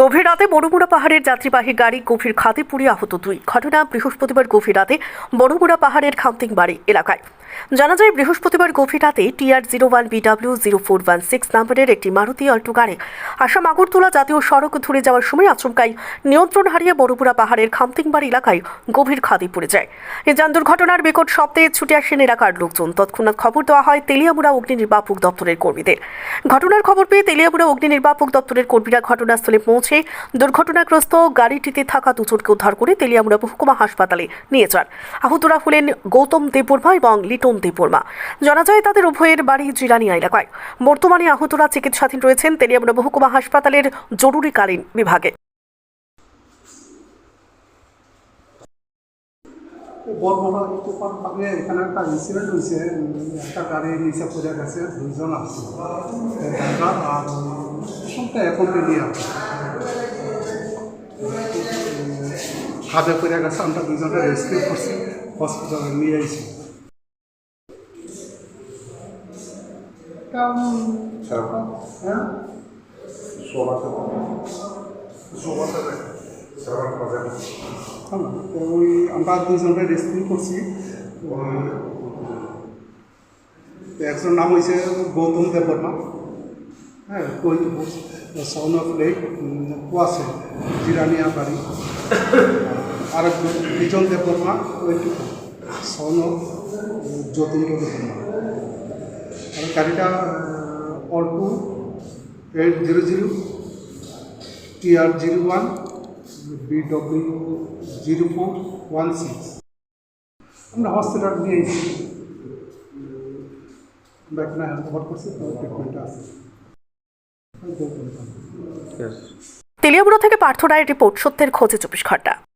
গভীর রাতে বড়মুড়া পাহাড়ের যাত্রীবাহী গাড়ি গভীর খাতে পুড়ে আহত দুই। ঘটনা বৃহস্পতিবার গভীর রাতে বড়মুড়া পাহাড়ের খামতিংবাড়ি এলাকায়। জানা যায়, বৃহস্পতিবার গভীর রাতে TR zero one BW zero four one six নম্বরের একটি মারুতি অল্টো গাড়ি আসাম আগরতলা জাতীয় সড়ক ধরে যাওয়ার সময় আচমকাই নিয়ন্ত্রণ হারিয়ে বড়মুড়া পাহাড়ের খামতিংবাড়ি এলাকায় গভীর খাদে পড়ে যায়। এই যান দুর্ঘটনার বিকট শব্দে ছুটে আসেন এলাকার লোকজন। তৎক্ষণাৎ খবর দেওয়া হয়, তেলিয়ামুড়া অগ্নি নির্বাপক দপ্তরের কর্মীদের। ঘটনার খবর পেয়ে তেলিয়ামুড়া অগ্নি নির্বাপক দপ্তরের কর্মীরা ঘটনাস্থলে পৌঁছে দুর্ঘটনাগ্রস্ত গাড়িটিতে থাকা দুজনকে উদ্ধার করে তেলিয়ামুড়া মহকুমা হাসপাতালে নিয়ে যান। আহতরা হলেন গৌতম দেববর্মা এবং লিটন দেববর্মা জানা যায় তাদের উভয়ের বাড়ি জিরানিয়া এলাকায়। বর্তমানে আহতরা চিকিৎসাধীন রয়েছেন তেলিয়ামুড়া মহকুমা হাসপাতালের জরুরিকালীন বিভাগে। বর্মরা এখানে একটা ইনসিডেন্ট হয়েছে, একটা গাড়ি নিচে পড়ে গেছে আর পড়ে গেছে, আমরা দুজনটা রেস্কিউ করছি হসপিটালে নিয়ে আইছি হ্যাঁ? হ্যাঁ, তো ওই আমরা দুজনটা রেস্কিউ করছি। ওই তো একজন নাম হয়েছে গৌতম দেববর্মা হ্যাঁ ওই সাউন্ড অফ লেক কুয়াশে জিরানিয়া বাড়ি। আর বিজন দেববর্মা ওই সাউন্ড অফ আর গাড়িটা Alto eight zero zero TR zero one BW zero four one six আমরা হসপিটাল নিয়ে এসেছি। আমরা এখানে হেলথ করছি ট্রিটমেন্টটা আছে। তেলিয়ামুড়া থেকে পার্থ রায়ের রিপোর্ট সত্যের খোঁজে চব্বিশ ঘণ্টা।